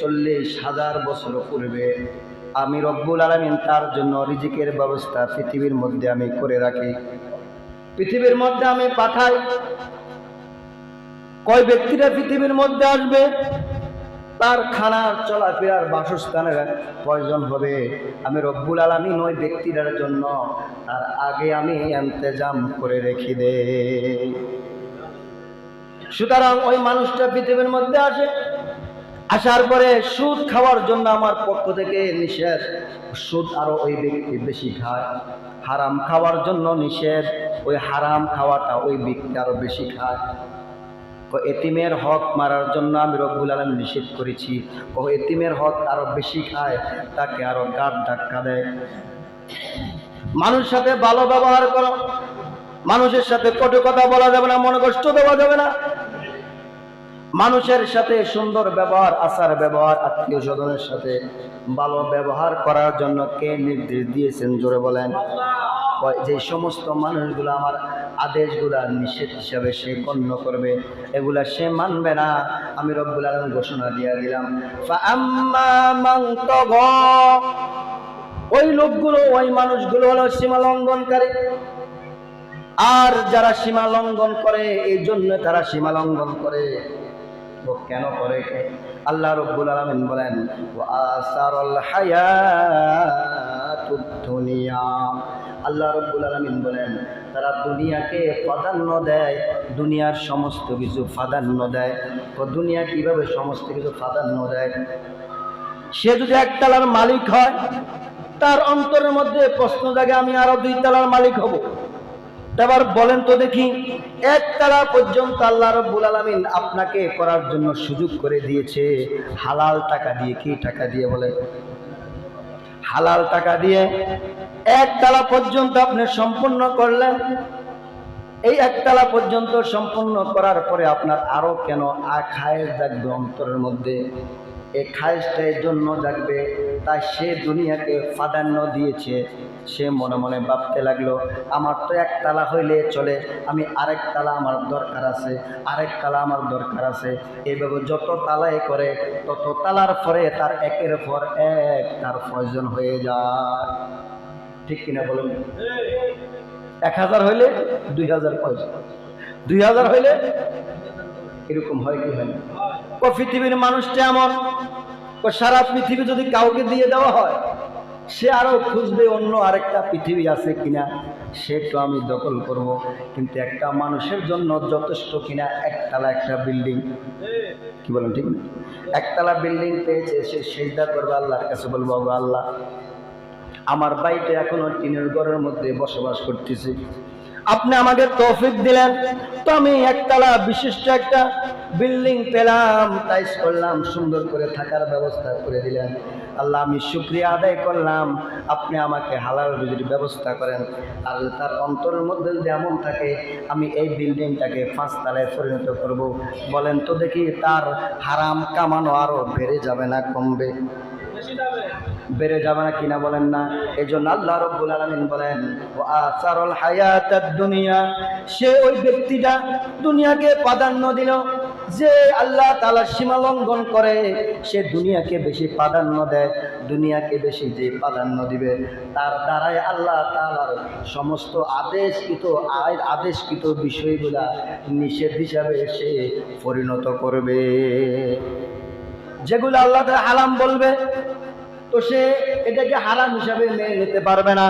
চল্লিশ হাজার বছর পূর্বে আমি রব্বুল আলমিন তার জন্য রিজিকের ব্যবস্থা পৃথিবীর মধ্যে আমি করে রাখি। পৃথিবীর মধ্যে আমি পাঠাই। কয় ব্যক্তিরা পৃথিবীর মধ্যে আসবে? তার খানার চলাফেরার বাসস্থানের প্রয়োজন হবে। আমি রব্বুল আলমিন ওই ব্যক্তিটার জন্য তার আগে আমি এন্তেজাম করে রেখে দে সুতরাং ওই মানুষটা পৃথিবীর মধ্যে আসে। আসার পরে সুদ খাওয়ার জন্য আমার পক্ষ থেকে নিষেধ। সুদ আরও ওই ব্যক্তি বেশি খায়। হারাম খাওয়ার জন্য নিষেধ। ওই হারাম খাওয়াটা ওই ব্যক্তি আরও বেশি খায়। এতিমের হক মারার জন্য আমি রব্বুল আলম নিষেধ করেছি। ও এতিমের হক আরও বেশি খায়, তাকে আরও গাঢ় ধাক্কা দেয়। মানুষের সাথে ভালো ব্যবহার করো। মানুষের সাথে কটু কথা বলা যাবে না মনে কষ্ট দেওয়া যাবে না। মানুষের সাথে সুন্দর ব্যবহার, আচার ব্যবহার আত্মীয় স্বজনের সাথে ভালো ব্যবহার করার জন্য কে নির্দেশ দিয়েছেন? জোরে বলেন। যে সমস্ত মানুষগুলো আমার আদেশগুলা নিষেধ হিসাবে সে গণ্য করবে, এগুলা সে মানবে না। আমি রব্বুল আলম ঘোষণা দিয়া দিলাম ওই লোকগুলো, ওই মানুষগুলো হলো সীমা লঙ্ঘনকারী। আর যারা সীমা লঙ্ঘন করে এই জন্য তারা সীমা লঙ্ঘন করে। ও কেন করে আল্লাহ রব্বুল আলমিন বলেন দুনিয়া। আল্লাহ রব্বুল আলমিন বলেন, তারা দুনিয়াকে প্রাধান্য দেয়, দুনিয়ার সমস্ত কিছু প্রাধান্য দেয়। ও দুনিয়া কীভাবে সমস্ত কিছু প্রাধান্য দেয়? সে যদি একতলার মালিক হয়, তার অন্তরের মধ্যে প্রশ্ন জাগে, আমি আরও দুই তলার মালিক হব। এবার বলেন তো দেখি একতলা পর্যন্ত আল্লাহ রব্বুল আলমিন আপনাকে করার জন্য সুযোগ করে দিয়েছে। হালাল টাকা দিয়ে, কি টাকা দিয়ে বলে হালাল টাকা দিয়ে একতলা পর্যন্ত আপনি সম্পূর্ণ করলেন। এই একতলা পর্যন্ত সম্পূর্ণ করার পরে আপনার আরও কেন আ খায়ের জাগবে অন্তরের মধ্যে? এই খায়েসটা এর জন্য জাগবে। তাই সে দুনিয়াকে প্রাধান্য দিয়েছে। সে মনে মনে ভাবতে লাগল, আমার তো এক তালা হইলে চলে, আমি আরেক তালা আমার দরকার আছে, আরেক তালা আমার দরকার আছে। এইভাবে যত তালায় করে, তত তালার পরে তার একের পর এক তার প্রয়োজন হয়ে যায়। ঠিক কিনা বলুন? এক হাজার হইলে দুই হাজার পয়সা, দুই হাজার হইলে এরকম হয় কি হয় না? ও পৃথিবীর মানুষটা এমন। ও সারা পৃথিবী যদি কাউকে দিয়ে দেওয়া হয়, সে আরও খুঁজবে অন্য আরেকটা পৃথিবী আছে কিনা। সেটা আমি দখল করব, কিন্তু একটা মানুষের জন্য যথেষ্ট কিনা একতলা একটা বিল্ডিং। কি বলেন, ঠিক না? একতলা বিল্ডিং পেয়েছে, সে সেজদা করবে, আল্লাহর কাছে বলব আল্লাহ, আমার বাড়িতে এখনও টিনের ঘরের মধ্যে বসবাস করতেছি। আপনি আমাকে তৌফিক দিলেন। তো আমি একতলা বিশিষ্ট একটা বিল্ডিং পেলাম টাইস করলাম সুন্দর করে থাকার ব্যবস্থা করে দিলেন। আল্লাহ, আমি শুক্রিয়া আদায় করলাম। আপনি আমাকে হালাল রুজির ব্যবস্থা করেন। আর তার অন্তরের মধ্যে যদি এমন থাকে, আমি এই বিল্ডিংটাকে পাঁচতলায় পরিণত করব। বলেন তো দেখি, তার হারাম কামানো আরও বেড়ে যাবে না কমবে। বেড়ে যাবে না কিনা বলেন না। এই জন্য আল্লাহ রব্বুল আলমিন বলেন, ও আসারল হায়াত দুনিয়া। সে ওই ব্যক্তিটা দুনিয়াকে প্রাধান্য দিল, যে আল্লাহ তালা সীমা লঙ্ঘন করে। সে দুনিয়াকে বেশি প্রাধান্য দেয়, দুনিয়াকে বেশি যে প্রাধান্য দিবে, তার দ্বারাই আল্লাহ তালার সমস্ত আদেশকৃত আয়, আদেশকৃত বিষয়গুলা নিষেধ হিসাবে সে পরিণত করবে। যেগুলো আল্লাহ হারাম বলবে তো সে এটাকে হারাম হিসাবে মেনে নিতে পারবে না।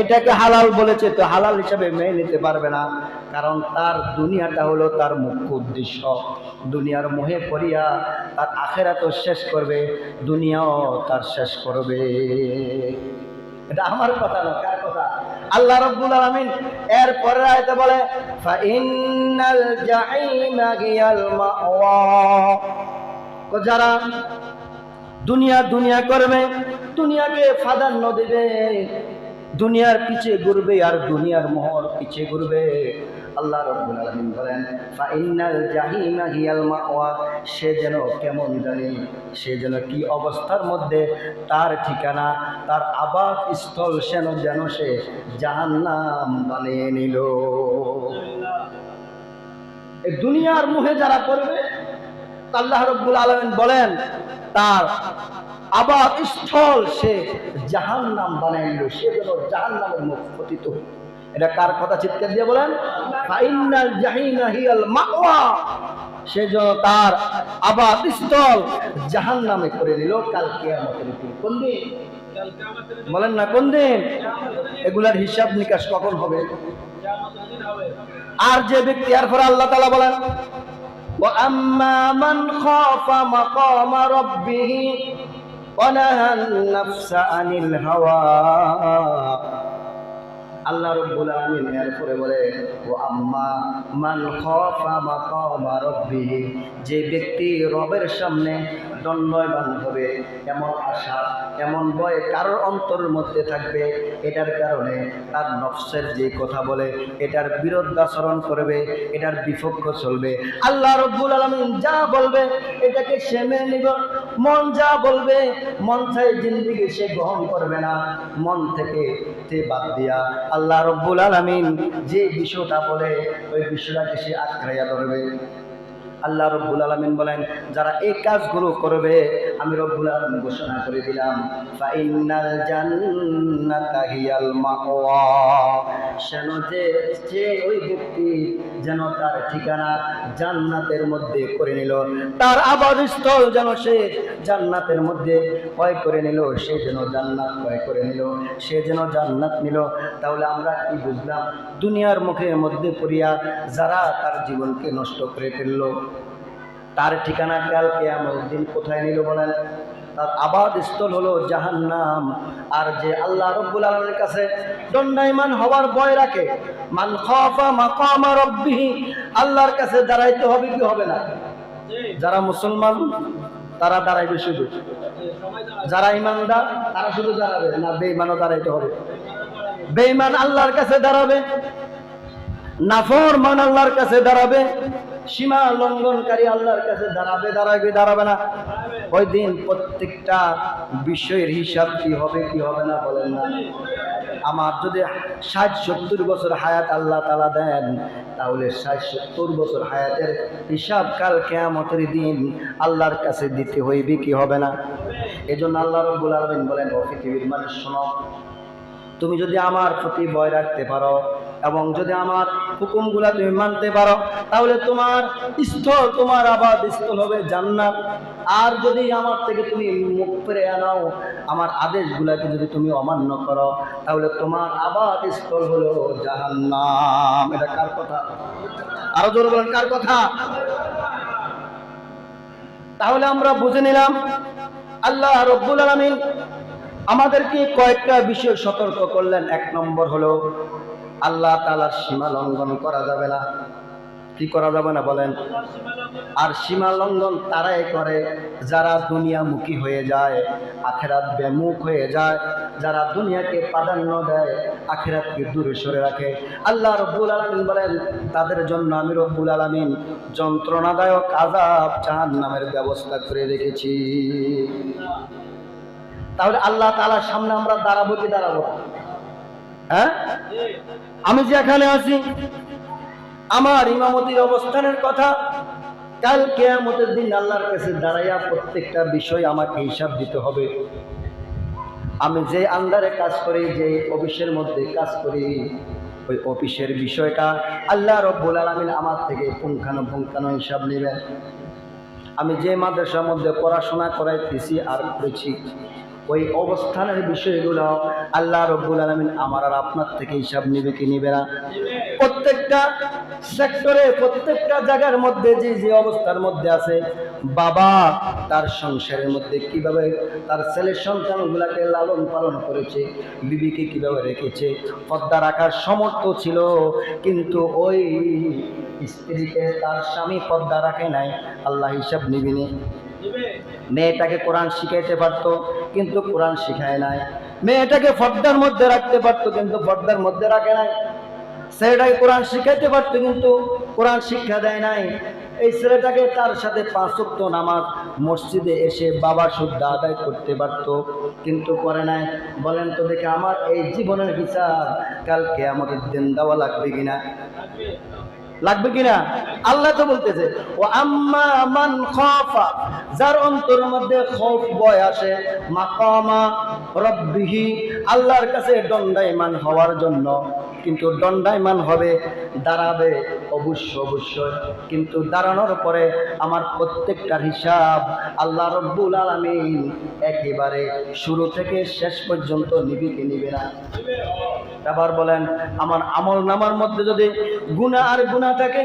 এটাকে হালাল বলেছে, তো হালাল হিসাবে মেনে নিতে পারবে না। কারণ তার দুনিয়াটা হলো তার মুখ্য উদ্দেশ্য। দুনিয়ার মোহে পড়িয়া তার আখেরা তো শেষ করবে, দুনিয়াও তার শেষ করবে। এটা আমার কথা না, কার কথা? আল্লাহ রব্বুল আলামিন এর পরে আয়তে বলে ফাইনাল জাহিমা গিয়াল মাওয়া। যারা দুনিয়া দুনিয়া করবে, দুনিয়াকে প্রাধান্য দেবে। দুনিয়ার পিছে ঘুরবে আর দুনিয়ার মোহর পিছে ঘুরবে। আল্লাহ রব্বুল আলামিন বলেন ফাইনাল জাহিমা হিয়াল মাওয়া সে যেন কেমন জানি, সে যেন কি অবস্থার মধ্যে, তার ঠিকানা, তার আবাদ স্থল সেন যেন সে জাহান্নাম বানিয়ে নিল। দুনিয়ার মুহে যারা করবে আল্লাহ রব্বুল আলমিন বলেন, তার আবার স্থল সে জাহান নাম বানাইল, সে যেন জাহান নামের মুখ পতিত এটা কার কথা চিৎকার দিয়ে বলেন? সে যেন তার আবাদ স্থল জাহান নামে করে নিল কাল কেয়ামতের দিন। কোন দিন? বলেন না কোন দিন? এগুলার হিসাব নিকাশ কখন হবে? আর যে ব্যক্তি আর পরে আল্লাহ তালা বলেন وأما من خاف مقام ربه ونهى النفس عن الهوى আল্লাহ রব্বুল আলামিন এরপরে বলে, ও আম্মা, মান মাকামা রাব্বিহি যে ব্যক্তি রবের সামনে দণ্ডয়মান হবে, এমন আশা, এমন ভয় কারোর অন্তরের মধ্যে থাকবে, এটার কারণে তার নফসের যে কথা বলে, এটার বিরোধাচরণ করবে, এটার বিপক্ষ চলবে। আল্লাহ রব্বুল আলামিন যা বলবে, এটাকে সে মেনে নিব। মন যা বলবে, মন চাই জিন্দিগি সে গ্রহণ করবে না। মন থেকে বাদ দিয়া আল্লাহ রব্বুল আলমিন যে বিষয়টা বলে, ওই বিষয়টাকে সে আঁকড়াইয়া ধরবে। আল্লাহ রব্বুল আলমিন বলেন, যারা এই কাজগুলো করবে, আমি রব্বুল আলম ঘোষণা করে দিলাম যেন যে যে ওই ব্যক্তি যেন তার ঠিকানা জান্নাতের মধ্যে করে নিল, তার আবাদস্থল যেন সে জান্নাতের মধ্যে ক্রয় করে নিল, সে যেন জান্নাত ক্রয় করে নিল, সে যেন জান্নাত নিল। তাহলে আমরা কি বুঝলাম, দুনিয়ার মুখের মধ্যে পড়িয়া যারা তার জীবনকে নষ্ট করে ফেলল, তার ঠিকানা কাল কেয়ামত দিন কোথায় নিল বলেন? তার আবাদ স্থল হলো জাহান্নাম। আর যে আল্লাহ রব্বুল আলমের কাছে দণ্ডায়মান হওয়ার ভয় রাখে, মান খাফা মাকামা রব্বিহি, আল্লাহর কাছে দাঁড়াইতে হবে কি হবে না? যারা মুসলমান, তারা দাঁড়াইবে শুধু। যারা ইমানদার, তারা শুধু দাঁড়াবে না, বেঈমানও দাঁড়াইতে হবে। বেঈমান আল্লাহর কাছে দাঁড়াবে নাফর মান আল্লাহর কাছে দাঁড়াবে, সীমা লঙ্ঘনকারী আল্লাহর কাছে দাঁড়াবে দাঁড়াবে দাঁড়াবে না। ওই দিন প্রত্যেকটা বিষয়ের হিসাব কি হবে কি হবে না বলেন না। আমার যদি ষাট সত্তর বছর হায়াত আল্লাহ তালা দেন, তাহলে ষাট সত্তর বছর হায়াতের হিসাব কাল কেয়ামতের দিন আল্লাহর কাছে দিতে হইবে কি হবে না? এজন্য আল্লাহ রব্বুল আলমিন বলেন, ও পৃথিবীর মানুষ, শোনো, তুমি যদি আমার প্রতি ভয় রাখতে পারো এবং যদি আমার হুকুমগুলা তুমি মানতে পারো, তাহলে তোমার স্থল, তোমার আবাদ স্থল হবে জান্নাত। আর যদি আমার থেকে তুমি মুখ ফিরে আনাও, আমার আদেশগুলাকে যদি তুমি অমান্য করো, তাহলে তোমার আবাদ স্থল হলো জাহান্নাম। এটা কার কথা? আরও জোরে বলেন, কার কথা? তাহলে আমরা বুঝে নিলাম, আল্লাহ রব্বুল আলমিন আমাদেরকে কয়েকটা বিষয় সতর্ক করলেন। এক নম্বর হলো আল্লাহ তালার সীমা লঙ্ঘন করা যাবে না। কি করা যাবে না বলেন? আর সীমা লঙ্ঘন তারাই করে, যারা দুনিয়ামুখী হয়ে যায় আখেরাত বেমুখ হয়ে যায়, যারা দুনিয়াকে প্রাধান্য দেয়, আখেরাতকে দূরে সরে রাখে। আল্লাহ রব্বুল আলমিন বলেন, তাদের জন্য আমি রব্বুল আলমিন যন্ত্রণাদায়ক আজাব চাহান নামের ব্যবস্থা করে রেখেছি। তাহলে আল্লাহ তালার সামনে আমরা দাঁড়াবো কি দাঁড়াবো হ্যাঁ? আমি যে এখানে আছি, আমার ইমামতির অবস্থানের কথা, কাল কেয়ামতের দিন আল্লাহর কাছে দাঁড়াইয়া প্রত্যেকটা বিষয় আমাকে হিসাব দিতে হবে। আমি যে আন্ডারে কাজ করি, যে অফিসের মধ্যে কাজ করি, ওই অফিসের বিষয়টা আল্লাহ রব্বুল আলমিন আমার থেকে পুঙ্খানুপুঙ্খানু হিসাব নেবেন। আমি যে মাদ্রাসার মধ্যে পড়াশোনা করাইতেছি আর করেছি ওই অবস্থানের বিষয়গুলো আল্লাহ রব্বুল আলমিন আমার আর আপনার থেকে হিসাব নিবে কি নিবে না। প্রত্যেকটা সেক্টরে প্রত্যেকটা জায়গার মধ্যে যে যে অবস্থার মধ্যে আছে, বাবা তার সংসারের মধ্যে কীভাবে তার ছেলের সন্তানগুলাকে লালন পালন করেছে, বিবিকে কীভাবে রেখেছে পদ্মা রাখার সমর্থ ছিল, কিন্তু ওই স্ত্রীকে তার স্বামী পদ্মা রাখে নাই, আল্লাহ হিসাব নিবিনি। মেয়েটাকে কোরআন শিখাইতে পারতো কিন্তু কোরআন শিখায় নাই। মেয়েটাকে ফর্দার মধ্যে রাখতে পারতো, কিন্তু ফর্দার মধ্যে রাখে নাই। ছেলেটাকে কোরআন শিখাইতে পারতো, কিন্তু কোরআন শিক্ষা দেয় নাই। এই ছেলেটাকে তার সাথে পাঁচ ওয়াক্ত নামাজ, মসজিদে এসে বাবা শুদ্ধ আদায় করতে পারতো, কিন্তু করে নাই। বলেন তো দেখে, আমার এই জীবনের হিসাব কালকে আমাদের দিন দেওয়া লাগবে কিনা? লাগবে কিনা? আল্লাহ তো বলতেছে, ও আম্মা মান খাফা যার অন্তর মধ্যে খফ বয় আসে, মাকামা রব্বিহি আল্লাহর কাছে দণ্ডায়মান হওয়ার জন্য। কিন্তু দণ্ডায়মান হবে, দাঁড়াবে অবশ্য অবশ্যই কিন্তু দাঁড়ানোর পরে আমার প্রত্যেকটার হিসাব আল্লাহ রব্বুল আলামিন একেবারে শুরু থেকে শেষ পর্যন্ত নিবি কি নিবে না। আবার বলেন, আমার আমল নামার মধ্যে যদি গুণা আর গুণা থাকে,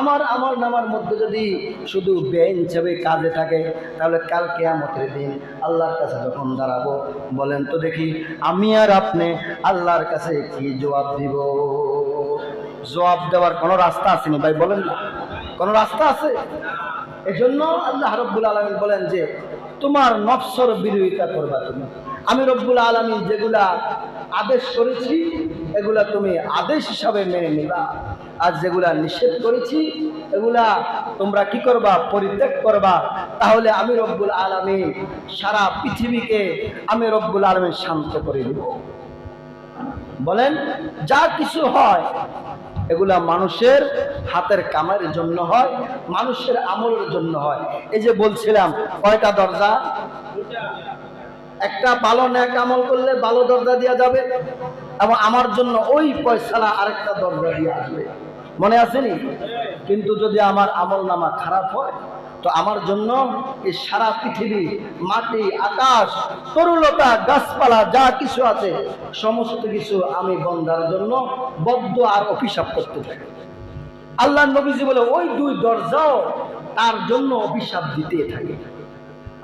আমার আমল নামার মধ্যে যদি শুধু বেন হিসাবে কাজে থাকে, তাহলে কাল কেয়ামতের দিন আল্লাহর কাছে যখন দাঁড়াবো, বলেন তো দেখি, আমি আর আপনি আল্লাহর কাছে কি জবাব দিব? জবাব দেওয়ার কোনো রাস্তা আসেনি। ভাই, বলেন না। কোনো রাস্তা আছে? এজন্য আল্লাহ রব্বুল আলমী বলেন যে, তোমার নফসর বিরোধিতা করবা তুমি। আমি রব্বুল আলমী যেগুলা আদেশ করেছি, এগুলা তুমি আদেশ হিসাবে মেনে নিবা। আর যেগুলা নিষেধ করেছি, এগুলা তোমরা কি করবা? পরিত্যাগ করবা। তাহলে আমি রব্বুল আলমী সারা পৃথিবীকে আমি রব্বুল আলমী শান্ত করে দিব। বলেন, যা কিছু হয়, এগুলা মানুষের হাতের কামারের জন্য হয়, মানুষের আমলের জন্য হয়। এই যে বলছিলাম, কয়টা দরজা? একটা ভালো ন্যাক আমল করলে ভালো দরজা দেওয়া যাবে, এবং আমার জন্য ওই পয়সাটা আরেকটা দরজা দিয়ে আসবে। মনে আসেনি কিন্তু যদি আমার আমল নামা খারাপ হয় তো আমার জন্য এই সারা পৃথিবী, মাটি, আকাশ, তরুলতা, গাছপালা, যা কিছু আছে, সমস্ত কিছু আমি বন্দার জন্য বদ্ধ আর অভিশাপ করতে থাকি আল্লাহ নবীজি বলে, ওই দুই দরজাও তার জন্য অভিশাপ দিতে থাকে।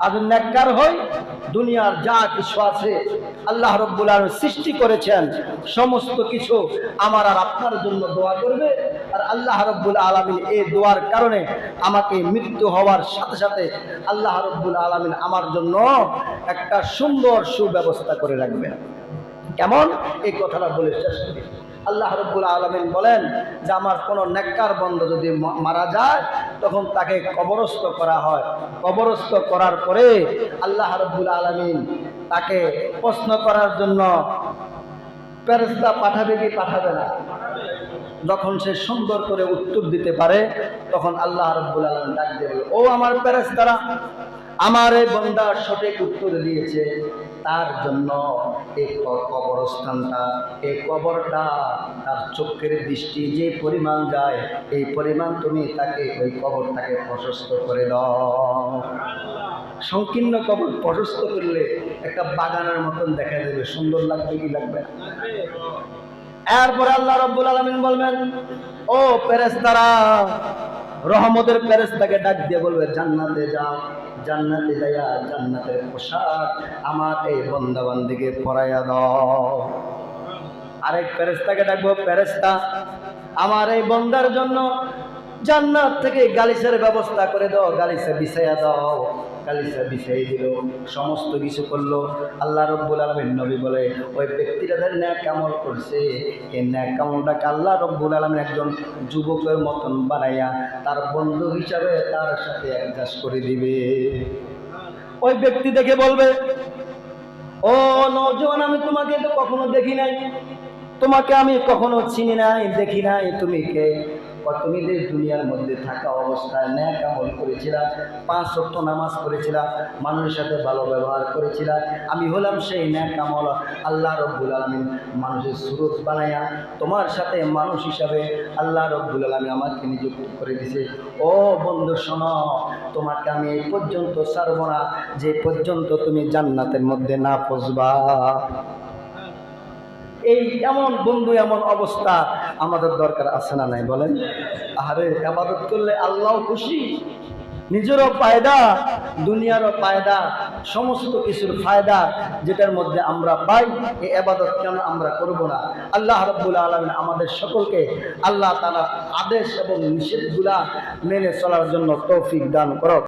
আজ নেককার হই, দুনিয়ার যা কিছু আছে আল্লাহ রব্বুল সৃষ্টি করেছেন, সমস্ত কিছু আমার আর আপনার জন্য দোয়া করবে। আর আল্লাহ রব্বুল আলমিন এই দোয়ার কারণে আমাকে মৃত্যু হওয়ার সাথে সাথে আল্লাহ রব্বুল আলমিন আমার জন্য একটা সুন্দর সুব্যবস্থা করে রাখবেন। কেমন? এই কথাটা বলে শেষ করি। আল্লাহ রব্বুল আলমিন বলেন যে, আমার কোনো নেককার বন্ধ যদি মারা যায়, তখন তাকে কবরস্থ করা হয়। কবরস্থ করার পরে আল্লাহ রব্বুল আলমিন তাকে প্রশ্ন করার জন্য প্যারেস্তা পাঠাবে কি পাঠাবে না? যখন সে সুন্দর করে উত্তর দিতে পারে, তখন আল্লাহ রব্বুল আলম ডাক দিয়ে ও আমার প্যারেস্তারা আমার এই বন্দা সঠিক উত্তর দিয়েছে। তার জন্য এই কবরস্থানটা, এই কবরটা তার চোখের দৃষ্টি যে পরিমাণ যায়, এই পরিমাণ তুমি তাকে ওই কবরটাকে প্রশস্ত করে দাও। সংকীর্ণ কবর প্রশস্ত করলে একটা বাগানের মতন দেখা যাবে, সুন্দর লাগবে কি লাগবে না? এরপরে আল্লাহ রব্বুল আলমিন বলবেন, ও পেরেস্তারা রহমতের পেরেস্তাকে ডাক দিয়ে বলবে, জান্নাতে যাও, জান্নাতে যাইয়া জান্নাতের পোশাক আমার এই বন্দাবান্দিকে পরাইয়া দাও। আরেক পেরেস্তাকে ডাকবো পেরেস্তা আমার এই বন্দার জন্য জান্নাত থেকে গালিসের ব্যবস্থা করে দাও গালিসে বিছাইয়া দাও। গালিসে বিছাই দিল, সমস্ত কিছু করল। আল্লাহ রব্বুল আলমের নবী বলে, ওই ব্যক্তিটা তাদের ন্যাক কামল করছে এই ন্যাক কামলটাকে আল্লাহ রব্বুল আলমের একজন যুবকের মতন বানাইয়া তার বন্ধু হিসাবে তার সাথে অ্যাডজাস্ট করে দিবে? ওই ব্যক্তি দেখে বলবে, ও নজওয়ান, আমি তোমাকে তো কখনো দেখি নাই। তোমাকে আমি কখনো চিনি নাই, দেখি নাই। তুমি কে? যে দুনিয়ার মধ্যে থাকা অবস্থায় ন্যাক আমল করেছিলা পাঁচ সপ্ত নামাজ করেছিলা মানুষের সাথে ভালো ব্যবহার করেছিলা আমি হলাম সেই ন্যাক আমল আল্লাহ রব্বুল আলমিন মানুষের সুরত বানাইয়া তোমার সাথে মানুষ হিসাবে আল্লাহ রব্বুল আলমিন আমাকে নিযুক্ত করে দিছে। ও বন্ধু, শোনো, তোমাকে আমি এই পর্যন্ত ছাড়ব না, যে পর্যন্ত তুমি জান্নাতের মধ্যে না পৌঁছবা। এই এমন বন্ধু, এমন অবস্থা আমাদের দরকার আছে না নাই বলেন? আরে আবাদত করলে আল্লাহ খুশি। নিজেরও ফায়দা দুনিয়ারও ফায়দা সমস্ত কিছুর ফায়দা যেটার মধ্যে আমরা পাই এই আবাদত কেন আমরা করব না? আল্লাহ রব্বুল আলমিন আমাদের সকলকে আল্লাহ তালা আদেশ এবং নিষেধগুলা মেনে চলার জন্য তৌফিক দান করো